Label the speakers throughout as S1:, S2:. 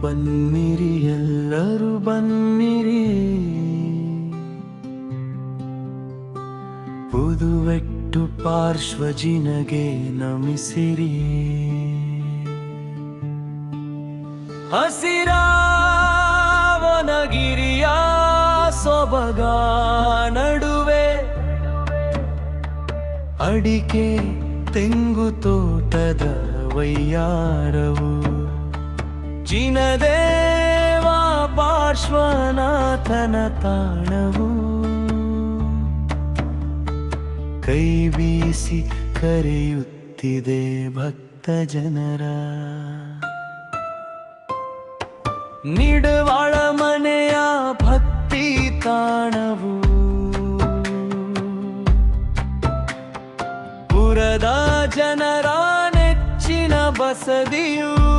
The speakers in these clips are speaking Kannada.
S1: ಬನ್ನಿರಿ ಎಲ್ಲರೂ ಬನ್ನಿರಿ. ಪುದುವೆಟ್ಟು ಪಾರ್ಶ್ವಜಿನಗೆ ನಮಿಸಿರಿ. ಹಸಿರಾವನಗಿರಿಯ ಸೊಬಗ ನಡುವೆ ಅಡಿಕೆ ತೆಂಗು ತೋಟದ ವಯ್ಯಾರವು ಜಿನದೇವ ಪಾರ್ಶ್ವನಾಥನ ತಾಣವು. ಕೈ ಬೀಸಿ ಕರೆಯುತ್ತಿದೆ ಭಕ್ತ ಜನರ. ನಿಡವಾಳ ಮನೆಯ ಭಕ್ತಿ ತಾಣವು. ಪುರದ ಜನರ ನೆಚ್ಚಿನ ಬಸದಿಯು.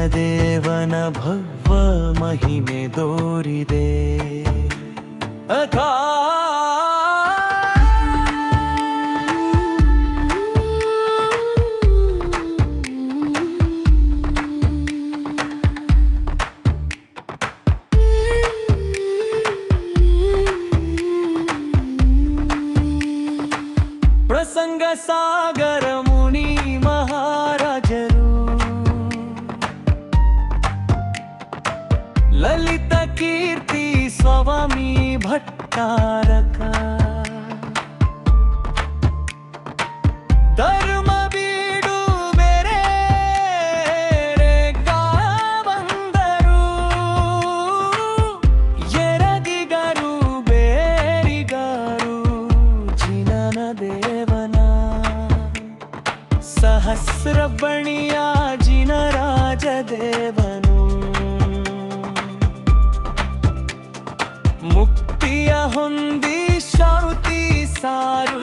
S1: ಜಿನದೇವನ ಭವ್ಯ ಮಹಿಮೆ ದೋರಿದೆ ಅಕಾ ಪ್ರಸಂಗ ಲಲಿತ ಕೀರ್ತಿ ಸ್ವಾಮಿ ಭಟ್ಟಾರಕ. ಧರ್ಮ ಬೀಡು ಬೇರೆ ಬಂದರು ಎರಗಿಗರು ಬೇರಿಗರು ಜಿನನ ದೇವನ. ಸಹಸ್ರ ಬಣಿಯ ಮುಕ್ತಿಯ ಹೊಂದಿ ಶಾರುತಿ ಸಾರು